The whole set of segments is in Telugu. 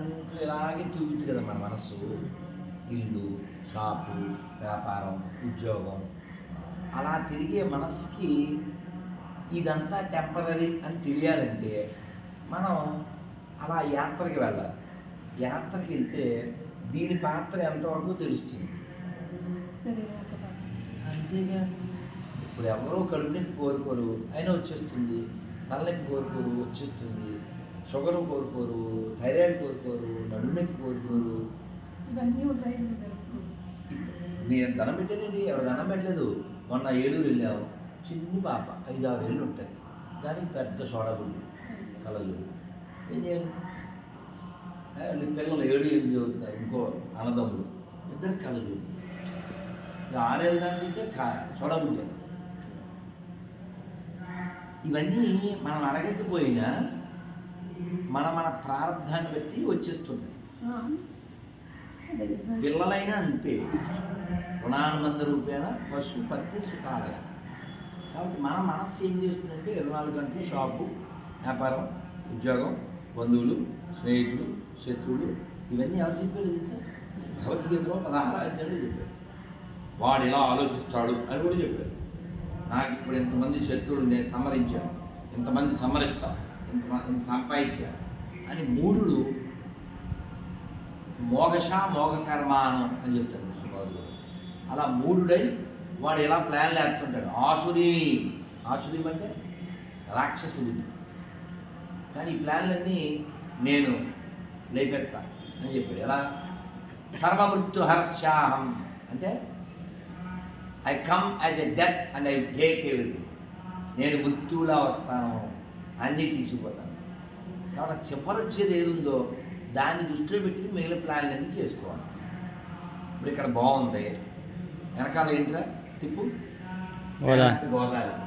అంతా ఇలాగే తిరుగుతుంది కదా మన మనస్సు. ఇల్లు షాపు వ్యాపారం ఉద్యోగం. అలా తిరిగే మనస్సుకి ఇదంతా టెంపరీ అని తెలియాలంటే మనం అలా యాత్రకి వెళ్ళాలి. యాత్రకి వెళ్తే దీని పాత్ర ఎంతవరకు తెలుస్తుంది. అంతేగా? ఇప్పుడు ఎవరో కడుపు నొప్పి కోరుకోరు అయినా వచ్చేస్తుంది. తలనొప్పి కోరుకోరు వచ్చేస్తుంది. షుగర్ కోరుకోరు థైరాయిడ్ కోరుకోరు నడుము నొప్పి కోరుకోరు. నేను దండం పెట్టానండి ఎవరు దండం పెట్టలేదు? మొన్న ఏలూరు వెళ్ళాము చిన్ని పాప ఐదు ఆరు ఏళ్ళు ఉంటాయి. దానికి పెద్ద సోడగుళ్ళు కలలు ఏం చేయాలి? ఏ, పిల్లలు ఏడు ఎనిమిది అవుతున్నారు ఇంకో అన్నదమ్ములు. ఇద్దరు కలలు ఆరేళ్ళ దానికి అయితే కా సోడగుళ్ళు ఇవన్నీ మనం అడగకపోయినా మన మన ప్రారంధాన్ని బట్టి వచ్చేస్తుంది. పిల్లలైనా అంతే. రుణానుబంధ రూపేణ పశు పత్తి సుఖాలయ. కాబట్టి మన మనస్సు ఏం చేస్తుందంటే ఇరవై నాలుగు గంటలు షాపు వ్యాపారం ఉద్యోగం బంధువులు స్నేహితులు శత్రువులు ఇవన్నీ ఎవరు చెప్పారు తెలుసా? భగవద్గీతలో పదహారు అధ్యాయులు చెప్పారు. వాడు ఇలా ఆలోచిస్తాడు అని కూడా చెప్పారు. నాకు ఇప్పుడు ఇంతమంది శత్రువులు నేను సంహరించాను. ఇంతమంది ఇంతమంది ఇంత సంపాదించా అని మూఢుడు మోగష మోగకర్మానం అని చెప్తారు విష్ణుబాబు అలా మూడుడై వాడు ఎలా ప్లాన్ లేకుంటాడు ఆసురి. ఆసురి అంటే రాక్షసుడు. కానీ ఈ ప్లాన్లన్నీ నేను లేపేస్తా అని చెప్పాడు. ఎలా? సర్వమృత్యు హర్షాహం అంటే I come as a death and I take ఎవరి నేను మృత్యువులా వస్తాను. అన్నీ తీసుకుపోతాను కాబట్టి చివరి వచ్చేది ఏది ఉందో దాన్ని దృష్టిలో పెట్టి మిగిలిన ప్లాన్లన్నీ చేసుకోవాలి. ఇప్పుడు ఇక్కడ బాగుంది. వెనకాల ఏంట్రా? తిప్పు. గోదావరి.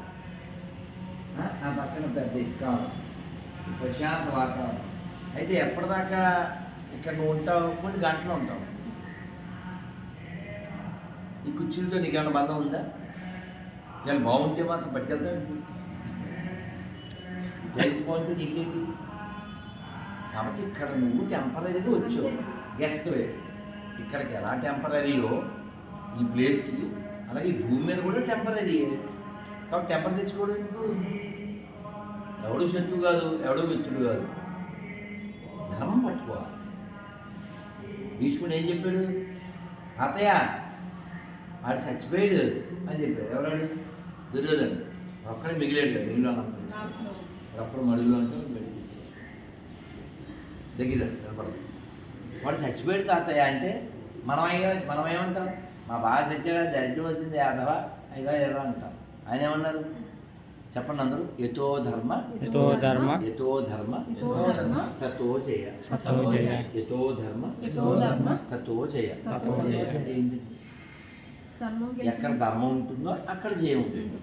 ఆ పక్కన పెద్ద ఇస్కాన్. ప్రశాంత వాతావరణం. అయితే ఎప్పటిదాకా ఇక్కడ నువ్వు ఉంటావు? కొన్ని గంటలు ఉంటావు. ఈ కుర్చీలతో నీకేమైనా బంధం ఉందా? ఇవాళ బాగుంటే మాత్రం పట్టుకెళ్తావు ప్రైజ్ పాయింట్ నీకేంటి? కాబట్టి ఇక్కడ నువ్వు టెంపరీగా వచ్చావు. గెస్ట్ ఇక్కడికి ఎలా టెంపరీయో ఈ ప్లేస్కి అలాగే ఈ భూమి మీద కూడా టెంపరీ కాబట్టి టెంపర్ తెచ్చుకోవడం ఎందుకు? ఎవడు శత్రువు కాదు ఎవడో మిత్రుడు కాదు. ధర్మం పట్టుకోవాలి. భీష్ముడు ఏం చెప్పాడు? తాతయ్య ఆడు చచ్చిపోయాడు అని చెప్పాడు. ఎవరాడు? దుర్యోధను ఒక్కడే మిగిలాడు మిగిలిన అప్పుడు మడుగులో బయటికి వచ్చేసాడు. దగ్గర నిలబడదు వాడు చచ్చిపోయాడు తాతయ్య అంటే మనం అయ్యా మనం ఏమంటాం మా బాగా చచ్చాడా? దరిద్రం వచ్చింది యాదవ అయిదా ఏదో అంటాం. ఆయన ఏమన్నారు? చెప్పండి అందరూ. యతో ధర్మ యతో ధర్మ యతో ధర్మ స్థతో జయ. జయ. యతో ధర్మ స్థతో జయ. స్థతో జయ. అంటే ఏంటి? ధర్మం ఎక్కడ ధర్మం ఉంటుందో అక్కడ జయం ఉంటుంది.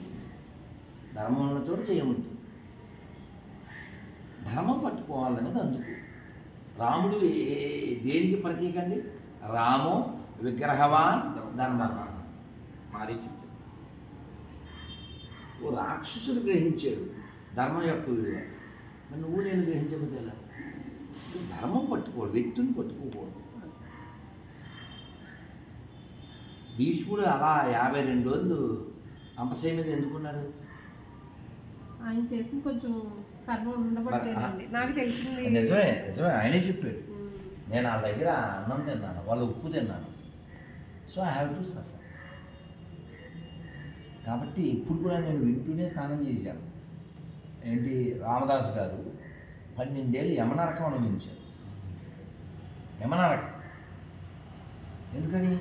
ధర్మం ఉన్న చోట జయం ఉంటుంది. ధర్మం పట్టుకోవాలనేది అందుకు. రాముడు దేనికి ప్రతీక అండి? రామో విగ్రహవాన్ ధర్మవాన్. మారీచు ఓ రాక్షసుడు గ్రహించాడు ధర్మం యొక్క విలువ. మరి నువ్వు నేను గ్రహించబోతే ఎలా? ధర్మం పట్టుకోడు వ్యక్తిని పట్టుకోకూడదు. భీష్ముడు అలా యాభై రెండు రోజులు అంపశయ మీద ఎందుకున్నాడు? ఆయన చేసిన కొంచెం నిజమే నిజమే ఆయనే చెప్పాడు. నేను వాళ్ళ దగ్గర అన్నం తిన్నాను వాళ్ళు ఉప్పు తిన్నాను. So I have to suffer కాబట్టి ఇప్పుడు కూడా నేను వింటూనే స్నానం చేశాను. ఏంటి రామదాస్ గారు పన్నెండేళ్ళు యమనరకం అనుభవించారు. యమనరకం. ఎందుకని?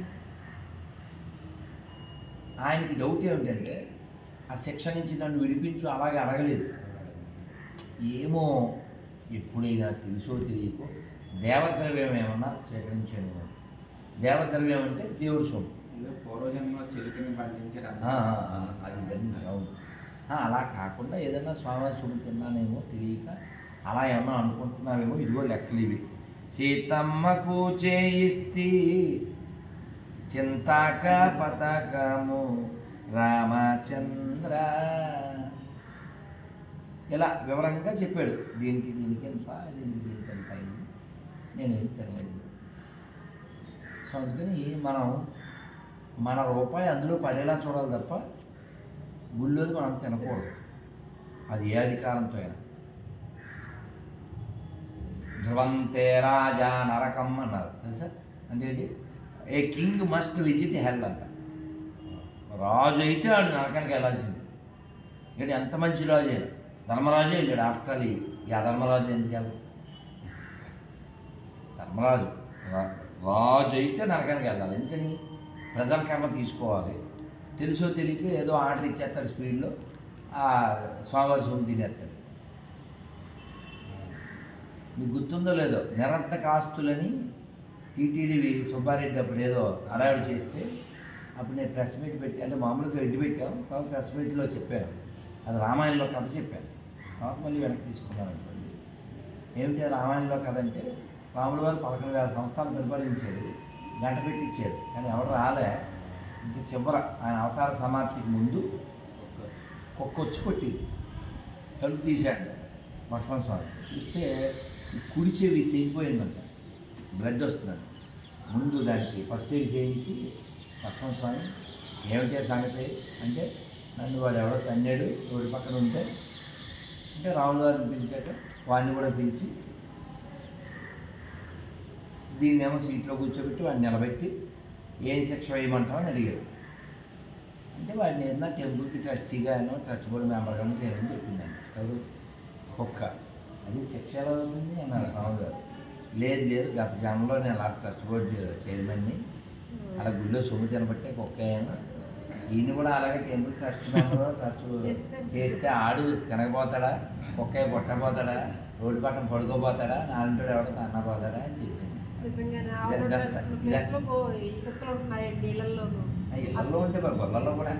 ఆయనకి డౌట్ ఏమిటంటే ఆ శిక్ష నుంచి నన్ను విడిపించు అలాగే అడగలేదు. ఏమో ఎప్పుడైనా తెలుసో తెలియకో దేవద్రవ్యం ఏమన్నా స్వీకరించాను దేవద్రవ్యం అంటే దేవుడు సొమ్ము. ఏదో పూర్వజన్మ చిలుకని బంధించారు ఆ, ఆ, ఆ, అది ఇవన్నీ అవును. ఆ, అలా కాకుండా ఏదైనా స్వామి సొమ్ము తిన్నానేమో తెలియక అలా ఏమన్నా అనుకుంటున్నావేమో ఇదిగో లెక్కలు ఇవి. సీతమ్మకు చేయిస్తి చింతాక పతకము రామచంద్ర ఇలా వివరంగా చెప్పాడు. దీనికి దీనికి ఎంత? దీనికి దీనికి ఎంత అయింది నేను ఏం తినలేదు. సో అందుకని మనం మన రూపాయి అందులో పడేలా చూడాలి తప్ప గుళ్ళోది మనం తినకూడదు. అది ఏ అధికారంతో అయినా. ధ్రువంతే రాజా నరకం అన్నారు. తెలుసా? అంటే a king must visit hell అంట. రాజు అయితే వాడు నరకానికి వెళ్ళాల్సింది. ఏంటి? ఎంత మంచి రాజు అయినా ధర్మరాజే వెళ్ళాడు ఆఫ్టర్ ఆల్ ఈ అధర్మరాజు ఎందుకు వెళ్ళాలి ధర్మరాజు రా- రాజు అయితే నరకానికి వెళ్ళాలి. ఎందుకని? ప్రజల కర్మ తీసుకోవాలి. తెలుసో తెలియక ఏదో ఆర్డర్ ఇచ్చేస్తారు స్పీడ్లో. ఆ స్వామివారి సొమ్ము తినేస్తాడు మీకు గుర్తుందో లేదో? నిరంతక ఆస్తులని టీటీడీవి సుబ్బారెడ్డి అప్పుడు ఏదో అడావిడి చేస్తే అప్పుడు నేను ప్రెస్ మీట్ పెట్టి అంటే మామూలుగా ఎడ్డు పెట్టాం. తర్వాత ప్రెస్ మీట్లో చెప్పాను. అది రామాయణంలో కథ చెప్పాను. తర్వాత మళ్ళీ వెనక్కి తీసుకున్నాను అనుకోండి. ఏమిటి రామాయణంలో కథ అంటే రాముడు వారు పదకొండు వేల సంవత్సరాలు పరిపాలించారు గంట పెట్టించారు కానీ ఎవరు రాలే. ఇంక చివర ఆయన అవతార సమాప్తికి ముందు కుక్క వచ్చి కొట్టింది. తలుపు తీశాడు లక్ష్మణ స్వామి చూస్తే కుడి చెవి తెగిపోయిందంట. బ్లడ్ వస్తుందంట. ముందు దానికి ఫస్ట్ ఎయిడ్ చేయించి లక్ష్మణ స్వామి ఏమిటే సంగతి? అంటే నన్ను వాడు ఎవడో తన్నాడు రోడ్డు పక్కన ఉంటే అంటే రాముల గారిని పిలిచాట వాడిని కూడా పిలిచి దీన్నేమో సీట్లో కూర్చోబెట్టి వాడిని నిలబెట్టి ఏం శిక్ష వేయమంటామని అడిగారు. అంటే వాడిని ఏదన్నా టెంపుల్కి ట్రస్టీగానో ట్రస్ట్ బోర్డు మెంబర్గానో చేయమని చెప్పిందండి. ఎవరు? కుక్క. అది శిక్ష ఎలా అవుతుంది? అన్నారు రాములు గారు. లేదు లేదు గత జన్మలో నేను అలా ట్రస్ట్ బోర్డు చైర్మన్ని అలా గుళ్ళో సొమ్ము తినబట్టే కుక్క అయినా ఈయన కూడా అలాగే టెంపుల్ ట్రస్ట్ మెంబర్ ట్రస్ట్ చేస్తే ఆడు తినకపోతాడా కుక్క పుట్టపోతాడా రోడ్డు పక్కన పడుకోపోతాడా నాలుంటాడు ఎవడో తన్నపోతాడా అని చెప్పింది ఇళ్ళల్లో ఉంటే మరి గొల్లలో కూడా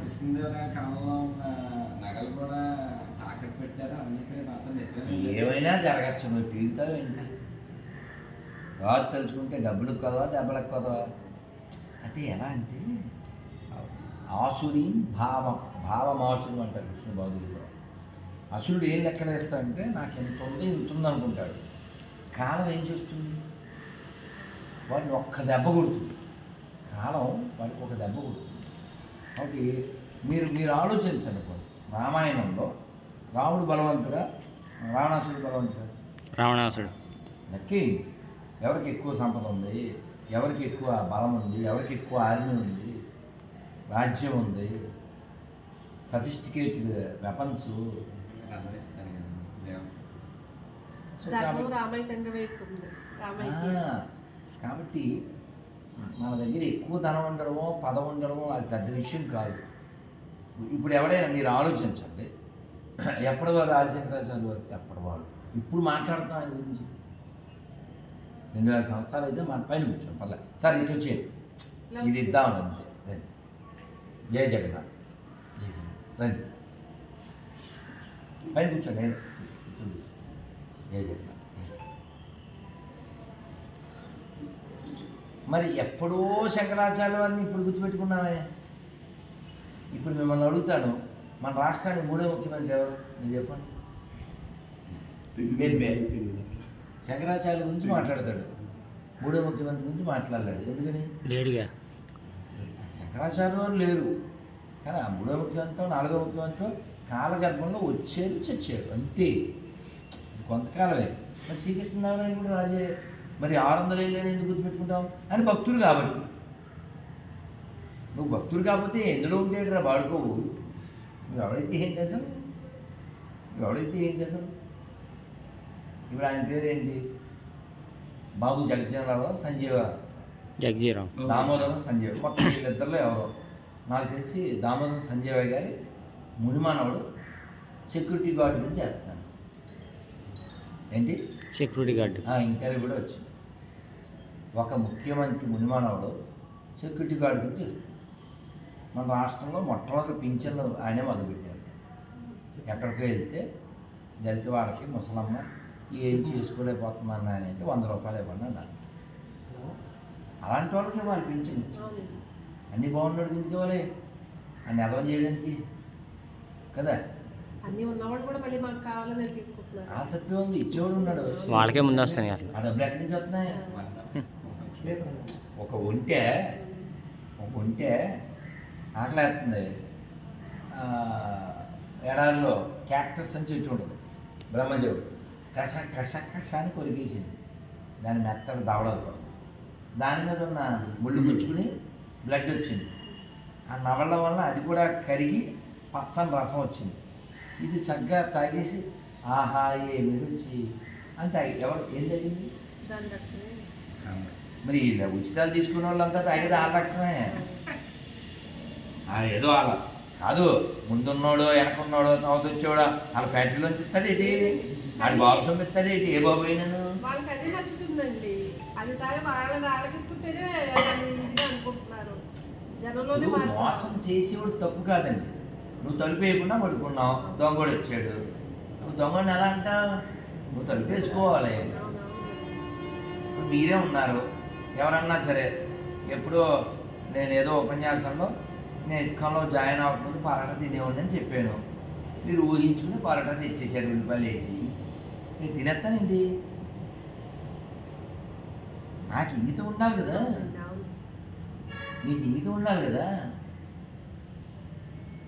కృష్ణదేవరాయ కాలంలో ఉన్న నగలు కూడా తాకట్టు పెట్టారు ఏమైనా జరగచ్చు నువ్వు పీకుతావేంటి రాజు తెలుసుకుంటే డబ్బులకు కొదవా దెబ్బలకు కొదవా? అంటే ఎలా అంటే ఆసురి భావం భావమాసురు అంటారు కృష్ణ బాధుడు అసురుడు ఏం లెక్కన వేస్తాడంటే నాకు ఎంత ఉంది ఇంత ఉంది అనుకుంటాడు. కాలం ఏం చేస్తుంది? వాడిని ఒక్క దెబ్బ కొడుతుంది. కాలం వాడికి ఒక దెబ్బ కొడుతుంది. కాబట్టి మీరు మీరు ఆలోచించండి కొన్ని రామాయణంలో రాముడు బలవంతుడా? రావణాసుడు బలవంతుడా? రావణాసుడు లక్కీ. ఎవరికి ఎక్కువ సంపద ఉంది? ఎవరికి ఎక్కువ బలం ఉంది? ఎవరికి ఎక్కువ ఆర్మీ ఉంది? రాజ్యం ఉంది. సఫిస్టికేటెడ్ వెపన్స్ కాబట్టి మన దగ్గర ఎక్కువ ధనం ఉండడమో పదం ఉండడమో అది పెద్ద విషయం కాదు. ఇప్పుడు ఎవడైనా మీరు ఆలోచించండి. ఎప్పటి వారు రాజశేఖరాచార్య వారు ఎప్పటి వారు? ఇప్పుడు మాట్లాడుతాం ఆయన గురించి. రెండు వేల సంవత్సరాలు అయితే మన పైన కూర్చోండి పర్లేదు సార్ ఇటు వచ్చేది ఇది ఇద్దామని జయ జగన్నాథ్. రండి. పైన కూర్చోండి నేను కూర్చోండి. జయ జగన్నాథ్. మరి ఎప్పుడో శంకరాచార్య వారిని ఇప్పుడు గుర్తుపెట్టుకున్నామే ఇప్పుడు మిమ్మల్ని అడుగుతాను మన రాష్ట్రానికి మూడో ముఖ్యమంత్రి ఎవరు? మీరు చెప్పండి. శంకరాచార్య గురించి మాట్లాడతాడు. మూడో ముఖ్యమంత్రి గురించి మాట్లాడలేడు. ఎందుకని? లేడుగా. శంకరాచార్య వారు లేరు. కానీ ఆ మూడో ముఖ్యమంతో నాలుగో ముఖ్యమంతో కాలగర్భంలో వచ్చారు చచ్చారు. అంతే. కొంతకాలమే. మరి శ్రీకృష్ణదేవరాయలు కూడా రాజే. మరి ఆరు వందల ఏళ్ళని ఎందుకు గుర్తుపెట్టుకుంటాం? అని భక్తుడు కాబట్టి. నువ్వు భక్తుడు కాకపోతే ఎందులో ఉండేది రా వాడుకోవు నువ్వు ఎవడైతే ఏంటి అసలు నువ్వు ఎవడైతే ఏంటి అసలు ఇప్పుడు ఆయన పేరేంటి? బాబు జగజ్జనరావు సంజీవ. జగజీరామ్. దామోదరం సంజయ్ మొత్తం వీళ్ళిద్దరిలో ఎవరో. నాకు తెలిసి దామోదరం సంజయ్ గారి మునిమానవుడు సెక్యూరిటీ గార్డు కింద చేస్తున్నాను ఏంటి? సెక్యూరిటీ గార్డు ఆ ఇంటర్వ్యూ కూడా వచ్చింది ఒక ముఖ్యమంత్రి మునిమానవుడు సెక్యూరిటీ గార్డు చేస్తున్నాడు మన రాష్ట్రంలో మొట్టమొదటి పింఛన్లు ఆయనే మొదలుపెట్టారు ఎక్కడికో వెళ్తే దళిత వాళ్ళకి ముసలమ్మ ఏం చేసుకోలేకపోతున్నాను ఆయన అంటే వంద రూపాయలు ఇవ్వండి అన్నారు. అలాంటి వాళ్ళకి వాళ్ళు పింఛన్ అవునండి. అన్ని బాగున్నాడు దీనికి ఇవ్వాలి. అన్ని అలవం చేయడానికి కదా? అన్నీ ఉన్నవాడు కూడా మళ్ళీ మాకు కావాలని వెళ్ళి తీసుకుంటారు ఇస్తున్నారు ఆ తప్పే ఉంది. ఇచ్చేవాడు ఉన్నాడు. వాళ్ళకే ముందు వస్తాయి ఆ డబ్బులు ఎక్కడి నుంచి వస్తున్నాయి? ఒక ఒంటె ఒక ఒంటె ఆకలేస్తుంది. ఆ, ఎడారిలో క్యాక్టస్ అని చెట్టు ఉంటుంది. బ్రహ్మదేవుడు. కష కష కష అని కొరికేసింది. దాని మెత్తగా దవడదు దాని మీద ఉన్న ముళ్ళు గుచ్చుకుని బ్లడ్ వచ్చింది. ఆ నవళ్ళ వల్ల అది కూడా కరిగి పచ్చని రసం వచ్చింది. ఇది చక్కగా తాగేసి ఆహా ఏమి రుచి అని తాగి ఎవరు? ఏం జరిగింది? మరి ఇలా ఉచితాలు తీసుకున్న వాళ్ళంతా తాగేది ఆ ఆ ఏదో వాళ్ళ కాదు ముందున్నోడు వెనకున్నోడు తర్వాత వచ్చేవాడు వాళ్ళ ఫ్యాక్టరీలోంచి ఇస్తాడు ఏంటి ఆడి బాబు సొమ్మిస్తాడు ఏంటి ఏ బాబు అయినాను వాళ్ళకి అది నచ్చుతుందండి. అది తాగి వాళ్ళని ఆలకిస్తుంటేనే అది ఇది అనుకుంటున్నారు. జనంలోనే నువ్వు మారుతున్నారు. మోసం చేసేవాడు తప్పు కాదండి. నువ్వు తలుపు వేయకుండా పడుకున్నావు దొంగడు వచ్చాడు. నువ్వు దొంగని ఎలా అంటావు? నువ్వు తలుపు వేసుకోవాలి. మీరే ఉన్నారు. ఎవరన్నా సరే ఎప్పుడో నేను ఏదో ఉపన్యాసంలో నేను ఇస్కాన్లో జాయిన్ అవ్వకముందు పరాటా తినేవాడిని అని చెప్పాను. మీరు ఊహించుకుని పరాటా తెచ్చేసారు ఉల్లిపాయలు వేసి. నేను తినేస్తానండి నాకు ఇంగితం ఉండాలి కదా. నీకు ఇంగితం ఉండాలి కదా.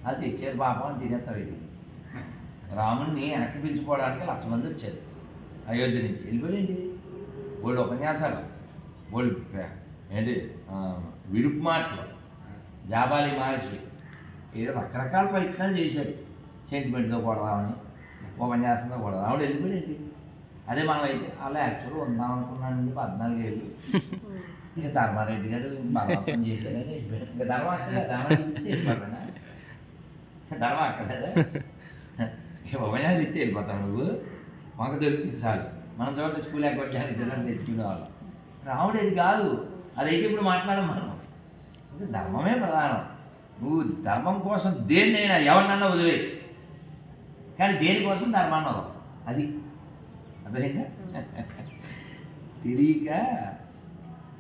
అది తెచ్చారు పాపం అని తినేస్తావు ఇది. రాముడిని వెనక్కి పిలుచుకోవడానికి లక్ష మంది వచ్చారు అయోధ్య నుంచి. వెళ్ళిపోయింది వాళ్ళు ఉపన్యాసాలు. వాళ్ళు ఏంటి? విరుపు మాటలు. జాబాలి మహర్షి ఏదో రకరకాల ప్రయత్నాలు చేశాడు. సెంటిమెంట్తో కొడదామని ఉపన్యాసంతో కొడదాం ఆవిడ వెళ్ళిపోయింది అదే మనం అయితే అలా యాక్చువల్గా ఉందాం అనుకున్నానండి పద్నాలుగు ఏళ్ళు. ఇక ధర్మారెడ్డి గారు బలవంతం చేశారని. ఇంకా ధర్మం అక్కర్లేదు ధర్మం అక్కర్లేదా? ఉపన్యాసం ఇస్తే వెళ్ళిపోతావు నువ్వు. మాకు దొరికింది చాలు. మనం చూడండి స్కూల్ ఎగ్గొట్టడానికి తినడం తెచ్చుకునే వాళ్ళం రాముడు అది కాదు. అదైతే ఇప్పుడు మాట్లాడం మనం. అంటే ధర్మమే ప్రధానం. నువ్వు ధర్మం కోసం దేన్నైనా ఎవరినన్నా వదిలే కానీ దేనికోసం ధర్మాన్ని అది అర్థమైందా? తెలియక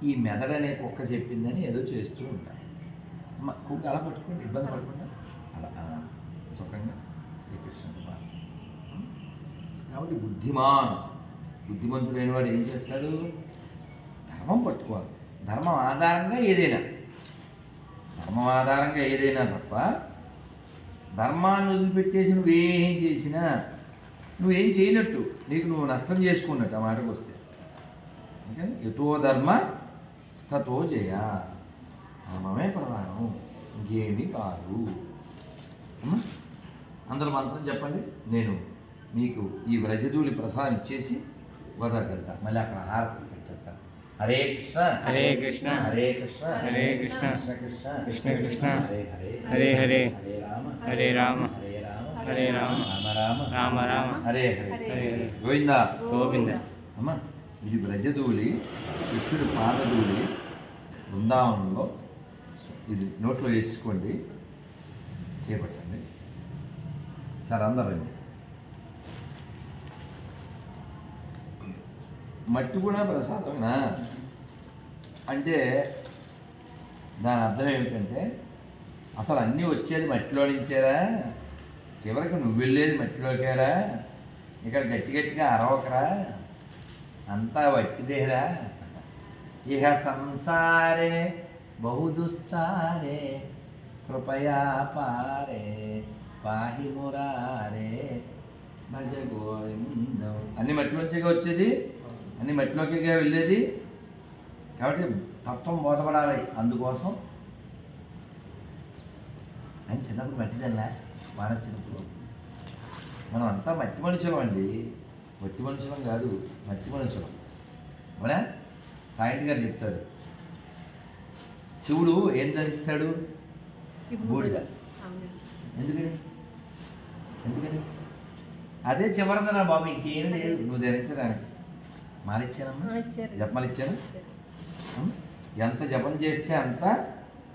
ఈ మెదడు అనే కుక్క చెప్పిందని ఏదో చేస్తూ ఉంటాను కుక్క అలా పట్టుకోండి ఇబ్బంది పడకుండా. అలా సుఖంగా శ్రీకృష్ణ కుమార్. కాబట్టి బుద్ధిమాన్ బుద్ధిమంతుడైన వాడు ఏం చేస్తాడు? ధర్మం పట్టుకోవాలి. ధర్మం ఆధారంగా ఏదైనా. ధర్మం ఆధారంగా ఏదైనా తప్ప ధర్మాన్ని వదిలిపెట్టేసి నువ్వేం చేసినా నువ్వేం చేయనట్టు నీకు నువ్వు నష్టం చేసుకున్నట్టు ఆ మాటకు వస్తే. ఓకే? ఎతో ధర్మ స్థతో జయ. ధర్మమే ప్రధానం. ఇంకేమీ కాదు? అందరూ మంత్రం చెప్పండి. నేను మీకు ఈ వ్రజధూళి ప్రసాదం ఇచ్చేసి గోదావరికి వెళ్తా. మళ్ళీ అక్కడ హారతి పెట్టేస్తాను హరే కృష్ణ. హరే కృష్ణ. హరే కృష్ణ. హరే కృష్ణ. కృష్ణ కృష్ణ. కృష్ణ కృష్ణ. హరే హరే. హరే హరే. హరే రామ. హరే రామ. హరే రామ. రామ. రామ రామ. హరే హరే గోవిందా. గోవింద. అమ్మ ఇది బ్రజధూళి కృష్ణుడి పాదధూళి బృందావనంలో ఇది నోట్లో వేసుకోండి. చేపట్టండి. సార్ అందరండి మట్టి కూడా ప్రసాదమేనా? అంటే దాని అర్థం ఏమిటంటే అసలు అన్నీ వచ్చేది మట్టిలో నుంచేరా చివరికి నువ్వు వెళ్ళేది మట్టిలోకేరా. ఇక్కడ గట్టి గట్టిగా అరవకరా. అంతా వట్టిదేరా ఇహ సంసారే బహుదుస్తారే కృపయా పారే పాహి మురారే భజ గోవిందం. అన్ని మట్టిలోంచిగా వచ్చేది? అన్ని మట్టిలోకిగా వెళ్ళేది? కాబట్టి తత్వం బోధపడాలి అందుకోసం. అని చిన్నప్పుడు మట్టి తిన్నా మన అంతా మట్టి మనుషులం అండి. మట్టి మనుషులం కాదు మట్టి మనుషులం. అవునా? పాయింట్ గారు చెప్తాడు శివుడు ఏం ధరిస్తాడు? బూడిద. ఎందుకని? ఎందుకని? అదే చివరిదనా బాబు ఇంకేం లేదు. నువ్వు ధరించడానికి మాలిచ్చానమ్మా. ఆ, ఇచ్చారు. జపమాలు ఇచ్చాను ఉం? ఎంత జపం చేస్తే అంత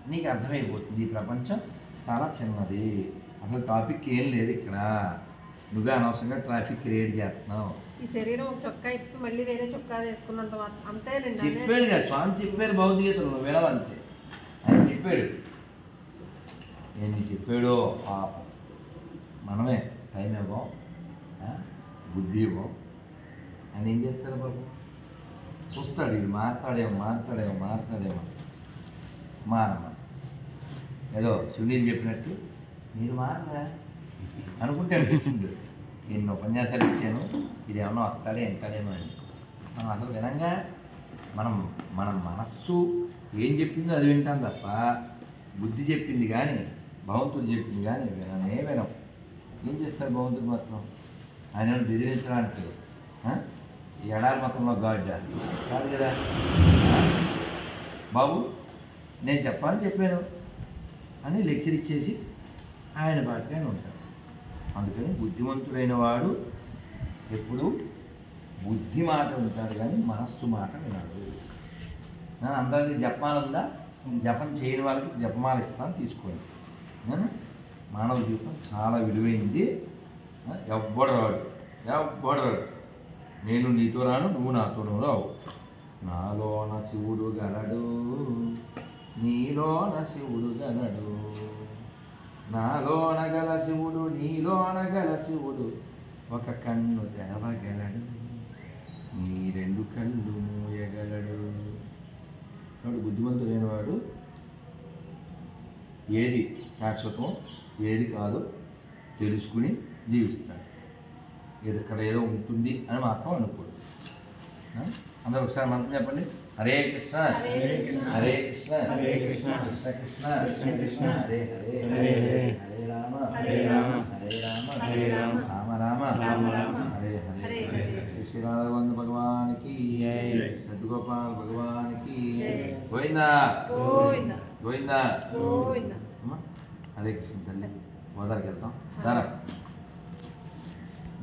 నీకు అర్థమైపోతుంది. ఈ ప్రపంచం చాలా చిన్నది. అసలు టాపిక్ ఏం లేదు ఇక్కడ. నువ్వే అనవసరంగా ట్రాఫిక్ క్రియేట్ చేస్తున్నావు. ఈ శరీరం ఒక చొక్కా ఇప్పి మళ్ళీ వేరే చొక్కా వేసుకున్నంత అంతేనండి. చెప్పాడు కదా స్వామి చెప్పారు భౌతికతలు నువ్వు వినవంతే. ఆయన చెప్పాడు. ఎన్ని చెప్పాడో? పాపం. మనమే టైం ఇవ్వం? బుద్ధి ఇవ్వం. ఆయన ఏం చేస్తాడు బాబు చూస్తాడు ఇది మారుతాడేమో మారుతాడేమో మారుతాడేమో మారమ్మ ఏదో సునీల్ చెప్పినట్టు మీరు మారరా అనుకుంటాడు కృష్ణుడు ఎన్ని ఉపన్యాసాలు ఇచ్చాను? ఇది ఏమన్నా వస్తాడే ఎంటాడేమో అని. మనం అసలు వినంగా మనం మన మనస్సు ఏం చెప్పిందో అది వింటాం తప్ప బుద్ధి చెప్పింది కానీ భగవంతుడు చెప్పింది కానీ విననే వినం. ఏం చేస్తాడు భగవంతుడు మాత్రం? ఆయన బెదిరించడానికి? ఎడారి మొత్తంలో గాడ్డ. కాదు కదా? బాబు నేను చెప్పాలని చెప్పాను. అని లెక్చర్ ఇచ్చేసి ఆయన పాటికి ఆయన ఉంటాడు. అందుకని బుద్ధిమంతుడైన వాడు ఎప్పుడు బుద్ధి మాట ఉంటాడు కానీ మనస్సు మాట వినాడు. నేను అందరికీ జపమాల ఉందా? జపం చేయని వాళ్ళకి జపమాల ఇస్తాను తీసుకోండి. మానవ జీవితం చాలా విలువైంది. ఎవ్వడు రాడు. ఎవ్వడు రాడు. నేను నీతో రాను నువ్వు నాతోనూ రావు. నాలోన శివుడు గలడు నీలోన శివుడు గలడు. నాలోన గల శివుడు నీలోన గల శివుడు ఒక కన్ను తెరవగలడు నీ రెండు కళ్ళు మూయగలడు. కాబట్టి బుద్ధిమంతుడైన వాడు ఏది శాశ్వతం ఏది కాదు తెలుసుకుని జీవిస్తాడు. ఏది ఇక్కడ ఏదో ఉంటుంది అని మాత్రం అనుకోడు. అందరూ ఒకసారి మంత్రం చెప్పండి. హరే కృష్ణ. హరే కృష్ణ. హరే కృష్ణ. హరే కృష్ణ. కృష్ణ కృష్ణ. కృష్ణ. హరే హరే. హరే హరే. హరే రామ. హరే రామ. హరే రామ. హరే రామ. రామ రామ. రామ రామ. హరే హరే. హరే హరే. శ్రీ రాఘవంద భగవానికి. గోపాల్ భగవానికి గోవింద. గోవిందా. గోవింద. అమ్మా. హరే కృష్ణ తల్లి. గోదావరికి వెళ్తాం. దారా.